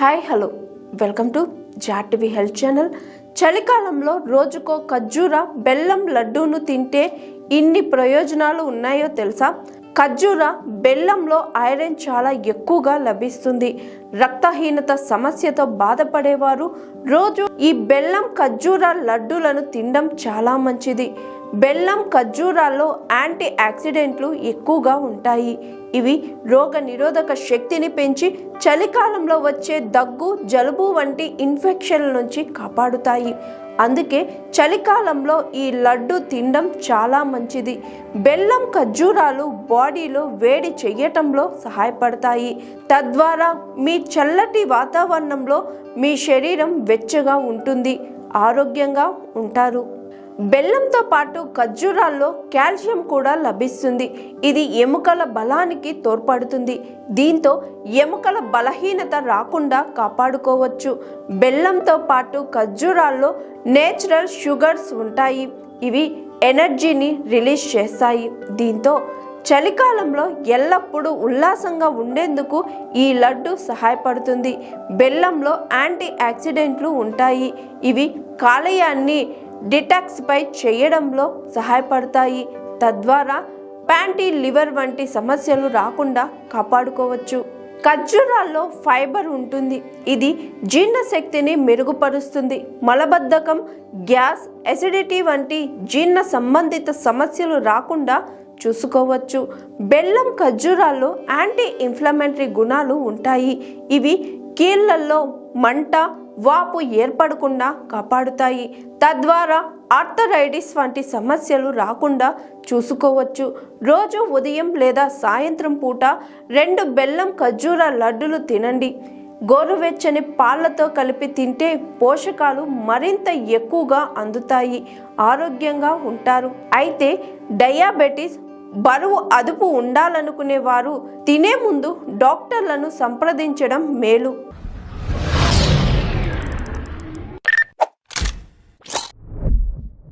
Hi hello welcome to జాటివి health channel చలికాలంలో రోజుకో ఖర్జూర బెల్లం లడ్డూను తింటే ఇన్ని ప్రయోజనాలు ఉన్నాయో తెలుసా? ఖర్జూర బెల్లంలో ఐరన్ చాలా ఎక్కువగా లభిస్తుంది. రక్తహీనత సమస్యతో బాధపడేవారు రోజు ఈ బెల్లం ఖర్జూర లడ్డూలను తినడం చాలా మంచిది. బెల్లం ఖర్జూరాల్లో యాంటీ ఆక్సిడెంట్లు ఎక్కువగా ఉంటాయి. ఇవి రోగ నిరోధక శక్తిని పెంచి చలికాలంలో వచ్చే దగ్గు జలుబు వంటి ఇన్ఫెక్షన్ల నుంచి కాపాడుతాయి. అందుకే చలికాలంలో ఈ లడ్డు తినడం చాలా మంచిది. బెల్లం ఖర్జూరాలు బాడీలో వేడి చేయటంలో సహాయపడతాయి. తద్వారా మీ చల్లటి వాతావరణంలో మీ శరీరం వెచ్చగా ఉంటుంది ఆరోగ్యంగా ఉంటారు. బెల్లంతో పాటు ఖర్జూరాల్లో కాల్షియం కూడా లభిస్తుంది. ఇది ఎముకల బలానికి తోడ్పడుతుంది. దీంతో ఎముకల బలహీనత రాకుండా కాపాడుకోవచ్చు. బెల్లంతో పాటు ఖర్జూరాల్లో నేచురల్ షుగర్స్ ఉంటాయి. ఇవి ఎనర్జీని రిలీజ్ చేస్తాయి. దీంతో చలికాలంలో ఎల్లప్పుడూ ఉల్లాసంగా ఉండేందుకు ఈ లడ్డు సహాయపడుతుంది. బెల్లంలో యాంటీ ఆక్సిడెంట్లు ఉంటాయి. ఇవి కాలేయాన్ని డిటాక్స్పై చేయడంలో సహాయపడతాయి. తద్వారా ప్యాంటీ లివర్ వంటి సమస్యలు రాకుండా కాపాడుకోవచ్చు. ఖర్జూరాల్లో ఫైబర్ ఉంటుంది. ఇది జీర్ణశక్తిని మెరుగుపరుస్తుంది. మలబద్ధకం గ్యాస్ ఎసిడిటీ వంటి జీర్ణ సంబంధిత సమస్యలు రాకుండా చూసుకోవచ్చు. బెల్లం ఖర్జూరాల్లో యాంటీ ఇన్ఫ్లమెంటరీ గుణాలు ఉంటాయి. ఇవి కీళ్ళల్లో మంట వాపు ఏర్పడకుండా కాపాడుతాయి. తద్వారా ఆర్థరైటిస్ వంటి సమస్యలు రాకుండా చూసుకోవచ్చు. రోజు ఉదయం లేదా సాయంత్రం పూట రెండు బెల్లం ఖర్జూర లడ్డులు తినండి. గోరువెచ్చని పాలతో కలిపి తింటే పోషకాలు మరింత ఎక్కువగా అందుతాయి. ఆరోగ్యంగా ఉంటారు. అయితే డయాబెటీస్ బరువు అదుపు ఉండాలనుకునే వారు తినే ముందు డాక్టర్లను సంప్రదించడం మేలు.